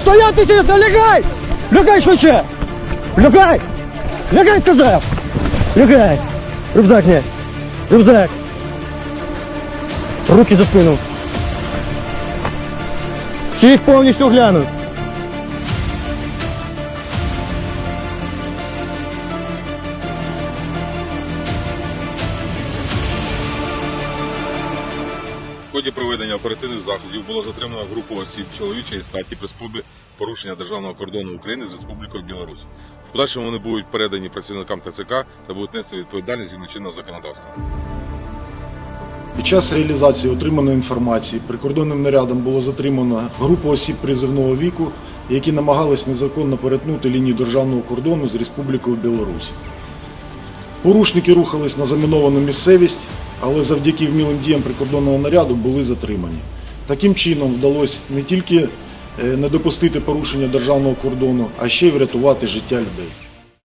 Стояти чесно, лягай! Лягай швидше! Лягай! Лягай, сказав! Лягай! Рюкзак не! Рюкзак! Руки за спину! Всіх повністю глянуть! Ході проведення оперативних заходів було затримано групу осіб чоловічої статі при спробі порушення державного кордону України з Республікою Білорусь. В подальшому вони будуть передані працівникам ТЦК та будуть нести відповідальність згідно чинного законодавства. Під час реалізації отриманої інформації прикордонним нарядом було затримано групу осіб призивного віку, які намагались незаконно перетнути лінію державного кордону з Республікою Білорусь. Порушники рухались на заміновану місцевість, але завдяки вмілим діям прикордонного наряду були затримані. Таким чином вдалося не тільки е, не допустити порушення державного кордону, а ще й врятувати життя людей.